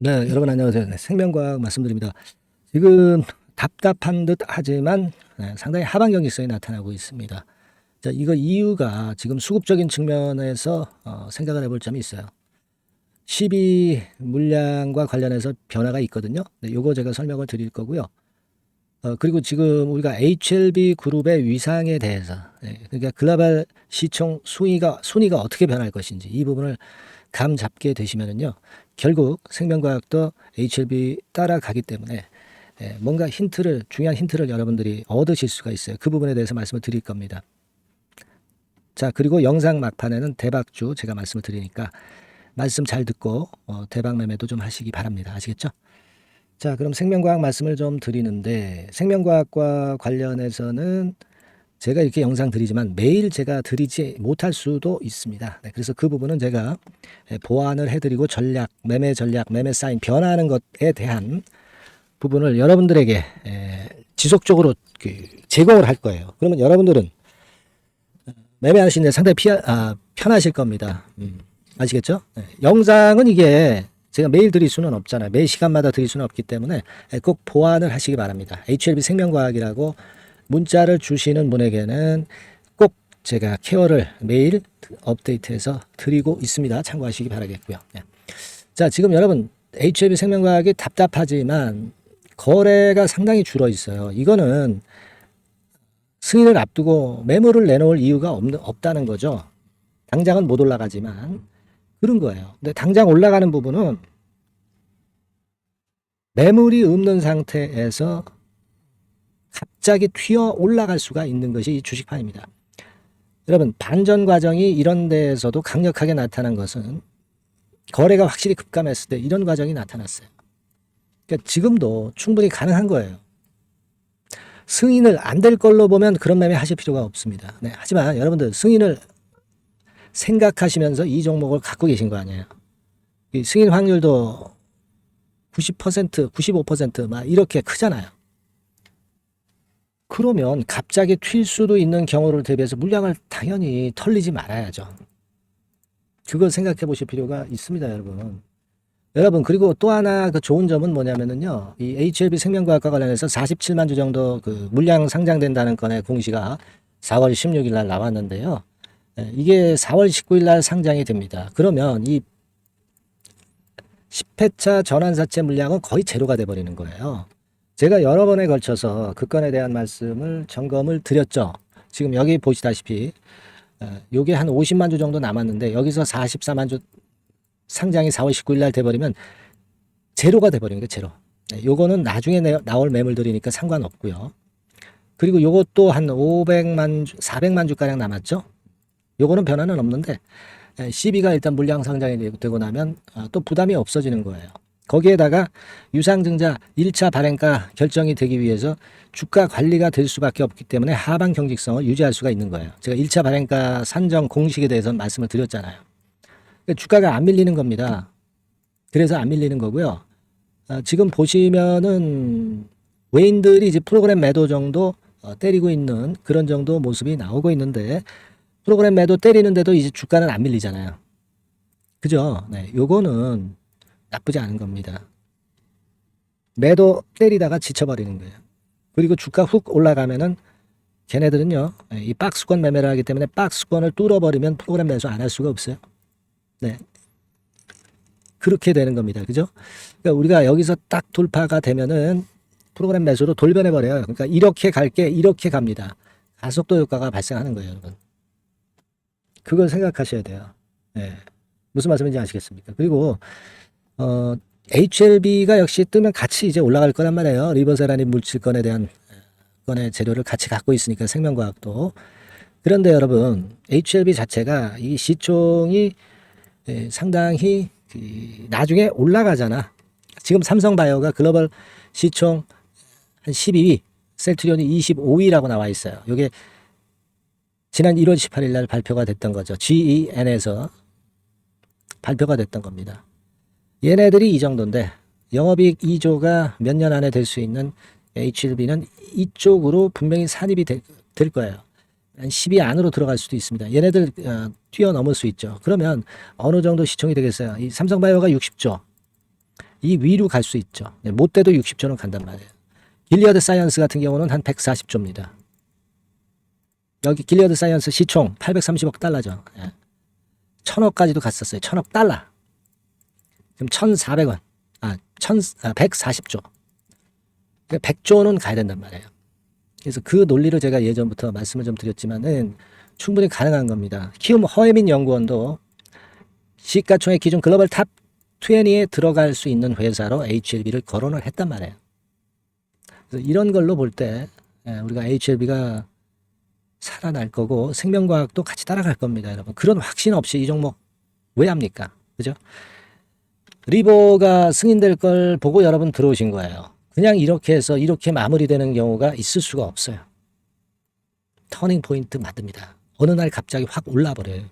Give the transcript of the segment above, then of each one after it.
네, 여러분 안녕하세요. 네, 생명과학 말씀드립니다. 지금 답답한 듯 하지만 네, 상당히 하반 경직성이 나타나고 있습니다. 자, 이거 이유가 지금 수급적인 측면에서 어, 생각을 해볼 점이 있어요. 12 물량과 관련해서 변화가 있거든요. 네, 요거 제가 설명을 드릴 거고요. 어, 그리고 지금 우리가 HLB 그룹의 위상에 대해서, 예, 그러니까 글로벌 시총 순위가, 순위가 어떻게 변할 것인지 이 부분을 감 잡게 되시면은요, 결국 생명과학도 HLB 따라가기 때문에 예, 뭔가 힌트를, 중요한 힌트를 여러분들이 얻으실 수가 있어요. 그 부분에 대해서 말씀을 드릴 겁니다. 자, 그리고 영상 막판에는 대박주 제가 말씀을 드리니까 말씀 잘 듣고 어, 대박 매매도 좀 하시기 바랍니다. 아시겠죠? 자, 그럼 생명과학 말씀을 좀 드리는데 생명과학과 관련해서는 제가 이렇게 영상 드리지만 매일 제가 드리지 못할 수도 있습니다. 네, 그래서 그 부분은 제가 예, 보완을 해드리고 전략, 매매 전략, 매매 사인 변화하는 것에 대한 부분을 여러분들에게 에, 지속적으로 그 제공을 할 거예요. 그러면 여러분들은 매매하시는데 상당히 피하, 아, 편하실 겁니다. 음, 아시겠죠? 네, 영상은 이게 제가 매일 드릴 수는 없잖아요. 매 시간마다 드릴 수는 없기 때문에 꼭 보완을 하시기 바랍니다. HLB 생명과학이라고 문자를 주시는 분에게는 꼭 제가 케어를 매일 업데이트해서 드리고 있습니다. 참고하시기 바라겠고요. 네. 자, 지금 여러분 HLB 생명과학이 답답하지만 거래가 상당히 줄어 있어요. 이거는 승인을 앞두고 매물을 내놓을 이유가 없, 없다는 거죠. 당장은 못 올라가지만 그런 거예요. 근데 당장 올라가는 부분은 매물이 없는 상태에서 갑자기 튀어 올라갈 수가 있는 것이 이 주식판입니다. 여러분 반전 과정이 이런 데에서도 강력하게 나타난 것은 거래가 확실히 급감했을 때 이런 과정이 나타났어요. 그러니까 지금도 충분히 가능한 거예요. 승인을 안 될 걸로 보면 그런 매매 하실 필요가 없습니다. 네, 하지만 여러분들 승인을 생각하시면서 이 종목을 갖고 계신 거 아니에요. 이 승인 확률도 90%, 95%막 이렇게 크잖아요. 그러면 갑자기 튈 수도 있는 경우를 대비해서 물량을 당연히 털리지 말아야죠. 그걸 생각해 보실 필요가 있습니다, 여러분. 여러분, 그리고 또 하나 그 좋은 점은 뭐냐면은요, 이 HLB 생명과학과 관련해서 47만 주 정도 그 물량 상장된다는 건의 공시가 4월 16일 날 나왔는데요. 예, 이게 4월 19일 날 상장이 됩니다. 그러면 이 10회차 전환사채 물량은 거의 제로가 돼버리는 거예요. 제가 여러 번에 걸쳐서 그 건에 대한 말씀을 점검을 드렸죠. 지금 여기 보시다시피 어, 요게 한 50만 주 정도 남았는데 여기서 44만 주 상장이 4월 19일 날 돼버리면 제로가 돼버리는 거예요. 제로. 네, 요거는 나중에 내, 나올 매물들이니까 상관없고요. 그리고 요것도 한 500만 주, 400만 주가량 남았죠. 요거는 변화는 없는데 에, CB가 일단 물량 상장이 되고- 나면 아, 또 부담이 없어지는 거예요. 거기에다가 유상증자 1차 발행가 결정이 되기 위해서 주가 관리가 될 수밖에 없기 때문에 하방 경직성을 유지할 수가 있는 거예요. 제가 1차 발행가 산정 공식에 대해서 말씀을 드렸잖아요. 그러니까 주가가 안 밀리는 겁니다. 그래서 안 밀리는 거고요. 아, 지금 보시면은 외인들이 이제 프로그램 매도 정도 어, 때리고 있는 그런 정도 모습이 나오고 있는데 프로그램 매도 때리는데도 이제 주가는 안 밀리잖아요. 그죠? 네, 요거는 나쁘지 않은 겁니다. 매도 때리다가 지쳐버리는 거예요. 그리고 주가 훅 올라가면은 걔네들은요, 예, 이 박스권 매매를 하기 때문에 박스권을 뚫어버리면 프로그램 매수 안 할 수가 없어요. 네. 그렇게 되는 겁니다. 그죠? 그러니까 우리가 여기서 딱 돌파가 되면은 프로그램 매수로 돌변해 버려요. 그러니까 이렇게 갈게 이렇게 갑니다. 가속도 효과가 발생하는 거예요, 여러분. 그걸 생각하셔야 돼요. 예. 무슨 말씀인지 아시겠습니까? 그리고 어 HLB가 역시 뜨면 같이 이제 올라갈 거란 말이에요. 리버세라닌 물질건에 대한 건의 재료를 같이 갖고 있으니까 생명과학도. 그런데 여러분, HLB 자체가 이 시총이 예, 상당히 그 나중에 올라가잖아. 지금 삼성바이오가 글로벌 시총 한 12위, 셀트리온이 25위라고 나와 있어요. 이게 지난 1월 18일 날 발표가 됐던 거죠. GEN에서 발표가 됐던 겁니다. 얘네들이 이 정도인데 영업이익 2조가 몇 년 안에 될 수 있는 HLB는 이쪽으로 분명히 산입이 될, 될 거예요. 한 10위 안으로 들어갈 수도 있습니다. 얘네들 어, 뛰어넘을 수 있죠. 그러면 어느 정도 시총이 되겠어요? 이 삼성바이오가 60조, 이 위로 갈 수 있죠. 네, 못 돼도 60조는 간단 말이에요. 길리어드 사이언스 같은 경우는 한 140조입니다. 여기 길리어드 사이언스 시총 830억 달러죠. 예. 천억까지도 갔었어요. 천억 달러. 지금 1,400원. 아, 1 아, 140조. 그러니까 100조는 가야 된단 말이에요. 그래서 그 논리를 제가 예전부터 말씀을 좀 드렸지만은 충분히 가능한 겁니다. 키움 허혜민 연구원도 시가총액 기준 글로벌 탑 20에 들어갈 수 있는 회사로 HLB를 거론을 했단 말이에요. 그래서 이런 걸로 볼 때 우리가 HLB가 살아날 거고 생명과학도 같이 따라갈 겁니다, 여러분. 그런 확신 없이 이 종목 왜 합니까? 그죠? 리버가 승인될 걸 보고 여러분 들어오신 거예요. 그냥 이렇게 해서 이렇게 마무리되는 경우가 있을 수가 없어요. 터닝 포인트 만듭니다. 어느 날 갑자기 확 올라 버려요.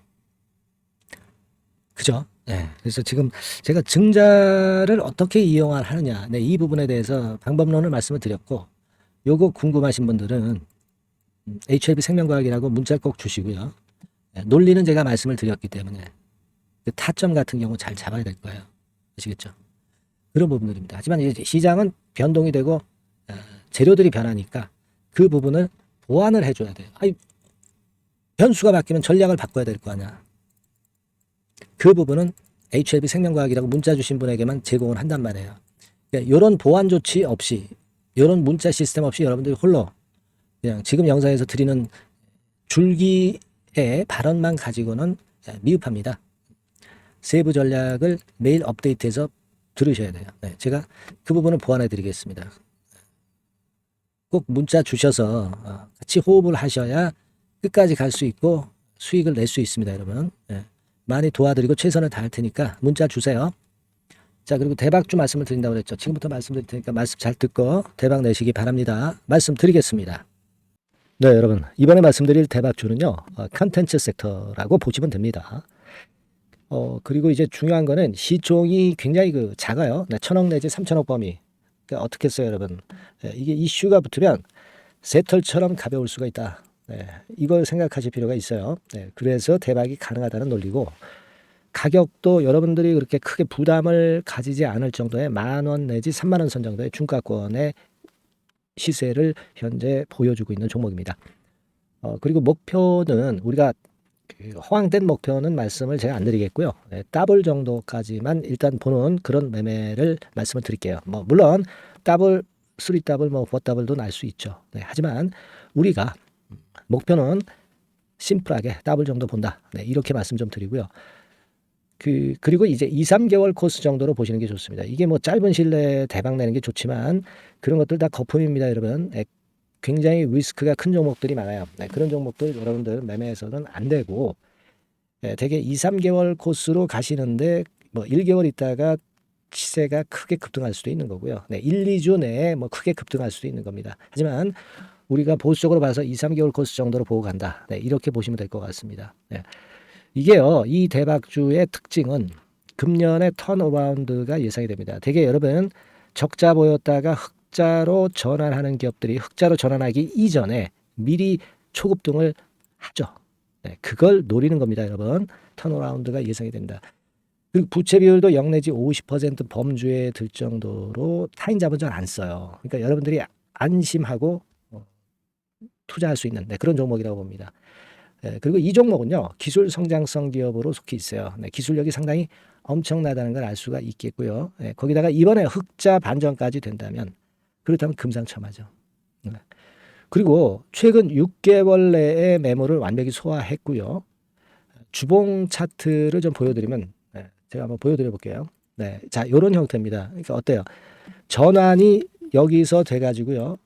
그죠? 네. 그래서 지금 제가 증자를 어떻게 이용을 하느냐. 네, 이 부분에 대해서 방법론을 말씀을 드렸고, 요거 궁금하신 분들은 음, HLB 생명과학이라고 문자 꼭 주시고요. 네, 논리는 제가 말씀을 드렸기 때문에 그 타점 같은 경우 잘 잡아야 될 거예요. 아시겠죠? 그런 부분들입니다. 하지만 이제 시장은 변동이 되고 어, 재료들이 변하니까 그 부분을 보완을 해줘야 돼요. 아니, 변수가 바뀌면 전략을 바꿔야 될 거 아니야. 그 부분은 HLB 생명과학이라고 문자 주신 분에게만 제공을 한단 말이에요. 그러니까 이런 보완 조치 없이 이런 문자 시스템 없이 여러분들이 홀로 그냥 지금 영상에서 드리는 줄기의 발언만 가지고는 미흡합니다. 세부 전략을 매일 업데이트해서 들으셔야 돼요. 네, 제가 그 부분을 보완해 드리겠습니다. 꼭 문자 주셔서 어, 같이 호흡을 하셔야 끝까지 갈 수 있고 수익을 낼 수 있습니다, 여러분. 네, 많이 도와드리고 최선을 다할 테니까 문자 주세요. 자, 그리고 대박주 말씀을 드린다고 그랬죠. 지금부터 말씀드릴 테니까 말씀 잘 듣고 대박 내시기 바랍니다. 말씀 드리겠습니다. 네, 여러분. 이번에 말씀드릴 대박주는요, 어, 컨텐츠 섹터라고 보시면 됩니다. 어, 그리고 이제 중요한 거는 시총이 굉장히 그 작아요. 네, 천억 내지 삼천억 범위. 그러니까 어떻게 했어요, 여러분? 네, 이게 이슈가 붙으면 새털처럼 가벼울 수가 있다. 네, 이걸 생각하실 필요가 있어요. 네, 그래서 대박이 가능하다는 논리고 가격도 여러분들이 그렇게 크게 부담을 가지지 않을 정도의 만 원 내지 3만 원 선 정도의 중가권의 시세를 현재 보여주고 있는 종목입니다. 어, 그리고 목표는 우리가 그 허황된 목표는 말씀을 제가 안 드리겠고요. 네, 더블 정도까지만 일단 보는 그런 매매를 말씀을 드릴게요. 뭐 물론 더블, 쓰리 더블, 뭐 포 더블도 날 수 있죠. 네, 하지만 우리가 목표는 심플하게 더블 정도 본다. 네, 이렇게 말씀 좀 드리고요. 그 그리고 이제 2, 3개월 코스 정도로 보시는 게 좋습니다. 이게 뭐 짧은 내에 대박 내는 게 좋지만 그런 것들 다 거품입니다, 여러분. 네, 굉장히 리스크가 큰 종목들이 많아요. 네, 그런 종목들 여러분들 매매해서는 안 되고 네, 대개 2, 3개월 코스로 가시는데 뭐 1개월 있다가 시세가 크게 급등할 수도 있는 거고요. 네, 1, 2주 내에 뭐 크게 급등할 수도 있는 겁니다. 하지만 우리가 보수적으로 봐서 2, 3개월 코스 정도로 보고 간다. 네, 이렇게 보시면 될 것 같습니다. 네. 이게요, 이 대박주의 특징은 금년의 턴어라운드가 예상이 됩니다. 대개 여러분 적자 보였다가 흑 자로 전환하는 기업들이 흑자로 전환하기 이전에 미리 초급 등을 하죠. 네, 그걸 노리는 겁니다, 여러분. 턴어라운드가 예상이 된다. 그리고 부채 비율도 0 내지 50% 범주에 들 정도로 타인 자본을 안 써요. 그러니까 여러분들이 안심하고 어, 투자할 수 있는 네, 그런 종목이라고 봅니다. 네, 그리고 이 종목은요 기술 성장성 기업으로 속해 있어요. 네, 기술력이 상당히 엄청나다는 걸 알 수가 있겠고요. 네, 거기다가 이번에 흑자 반전까지 된다면 그렇다면 금상첨화죠. 네. 그리고 최근 6개월 내에 매물을 완벽히 소화했고요. 주봉 차트를 좀 보여드리면 네, 제가 한번 보여드려 볼게요. 네, 자 이런 형태입니다. 그러니까 어때요? 전환이 여기서 돼가지고요.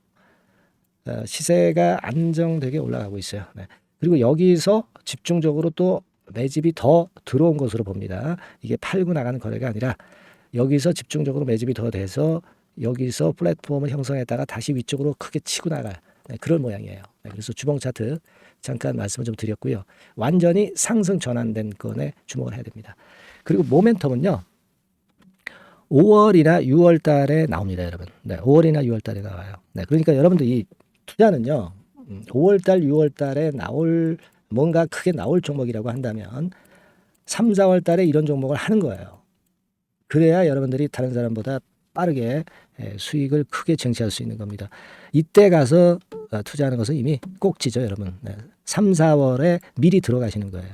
어, 시세가 안정되게 올라가고 있어요. 네. 그리고 여기서 집중적으로 또 매집이 더 들어온 것으로 봅니다. 이게 팔고 나가는 거래가 아니라 여기서 집중적으로 매집이 더 돼서 여기서 플랫폼을 형성했다가 다시 위쪽으로 크게 치고 나갈 네, 그런 모양이에요. 네, 그래서 주봉 차트 잠깐 말씀을 좀 드렸고요. 완전히 상승 전환된 건에 주목을 해야 됩니다. 그리고 모멘텀은요. 5월이나 6월 달에 나옵니다, 여러분. 네, 5월이나 6월 달에 나와요. 네, 그러니까 여러분들 이 투자는요. 5월 달, 6월 달에 나올 뭔가 크게 나올 종목이라고 한다면 3, 4월 달에 이런 종목을 하는 거예요. 그래야 여러분들이 다른 사람보다 빠르게 예, 수익을 크게 쟁취할 수 있는 겁니다. 이때 가서 어, 투자하는 것은 이미 꼭지죠, 여러분. 네. 3, 4월에 미리 들어가시는 거예요.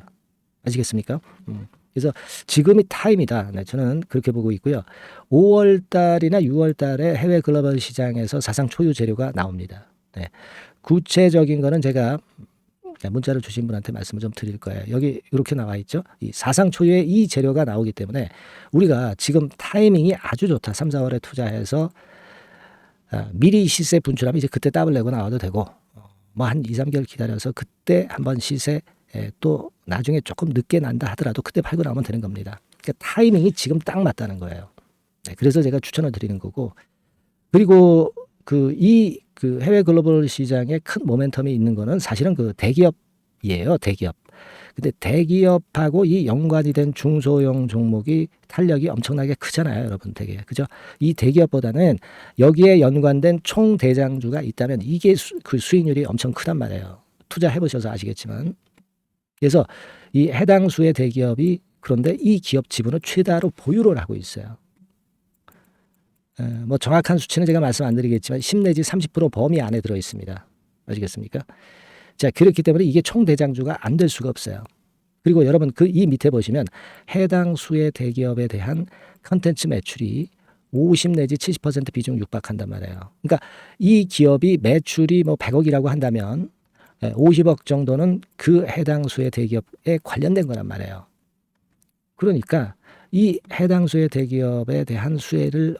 아시겠습니까? 음. 그래서 지금이 타임이다. 네, 저는 그렇게 보고 있고요. 5월 달이나 6월 달에 해외 글로벌 시장에서 사상 초유 재료가 나옵니다. 네. 구체적인 거는 제가 네, 문자를 주신 분한테 말씀을 좀 드릴 거예요. 여기 이렇게 나와 있죠. 이 사상 초유의 이 재료가 나오기 때문에 우리가 지금 타이밍이 아주 좋다. 3, 4월에 투자해서 아, 미리 시세 분출하면 이제 그때 더블 내고 나와도 되고 뭐 한 2, 3개월 기다려서 그때 한번 시세 에, 또 나중에 조금 늦게 난다 하더라도 그때 팔고 나오면 되는 겁니다. 그러니까 타이밍이 지금 딱 맞다는 거예요. 네, 그래서 제가 추천을 드리는 거고 그리고 그이그 해외 글로벌 시장에 큰 모멘텀이 있는 거는 사실은 그 대기업이에요. 대기업. 근데 대기업하고 이 연관이 된 중소형 종목이 탄력이 엄청나게 크잖아요, 여러분 되게 그죠? 이 대기업보다는 여기에 연관된 총 대장주가 있다면 이게 수, 그 수익률이 엄청 크단 말이에요. 투자해 보셔서 아시겠지만 그래서 이 해당 수의 대기업이 그런데 이 기업 지분을 최다로 보유를 하고 있어요. 에, 뭐 정확한 수치는 제가 말씀 안 드리겠지만 10 내지 30% 범위 안에 들어 있습니다. 아시겠습니까? 자, 그렇기 때문에 이게 총 대장주가 안 될 수가 없어요. 그리고 여러분 그 이 밑에 보시면 해당 수의 대기업에 대한 컨텐츠 매출이 50 내지 70% 비중 육박한단 말이에요. 그러니까 이 기업이 매출이 뭐 100억이라고 한다면 예, 50억 정도는 그 해당 수의 대기업에 관련된 거란 말이에요. 그러니까 이 해당 수의 대기업에 대한 수혜를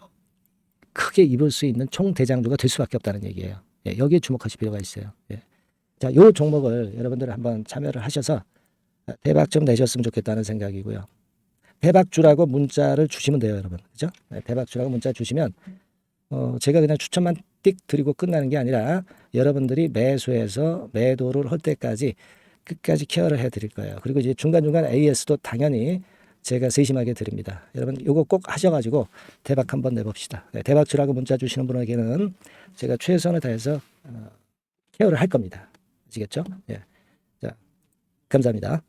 크게 입을 수 있는 총 대장주가 될 수밖에 없다는 얘기예요. 예, 여기에 주목하실 필요가 있어요. 예. 자, 요 종목을 여러분들 한번 참여를 하셔서 대박 좀 내셨으면 좋겠다는 생각이고요. 대박주라고 문자를 주시면 돼요, 여러분. 그죠? 네, 대박주라고 문자 주시면 어, 제가 그냥 추천만 띡 드리고 끝나는 게 아니라 여러분들이 매수해서 매도를 할 때까지 끝까지 케어를 해 드릴 거예요. 그리고 이제 중간중간 AS도 당연히 제가 세심하게 드립니다. 여러분 이거 꼭 하셔가지고 대박 한번 내봅시다. 네, 대박 주라고 문자 주시는 분에게는 제가 최선을 다해서 어, 케어를 할 겁니다. 아시겠죠? 예. 자, 감사합니다.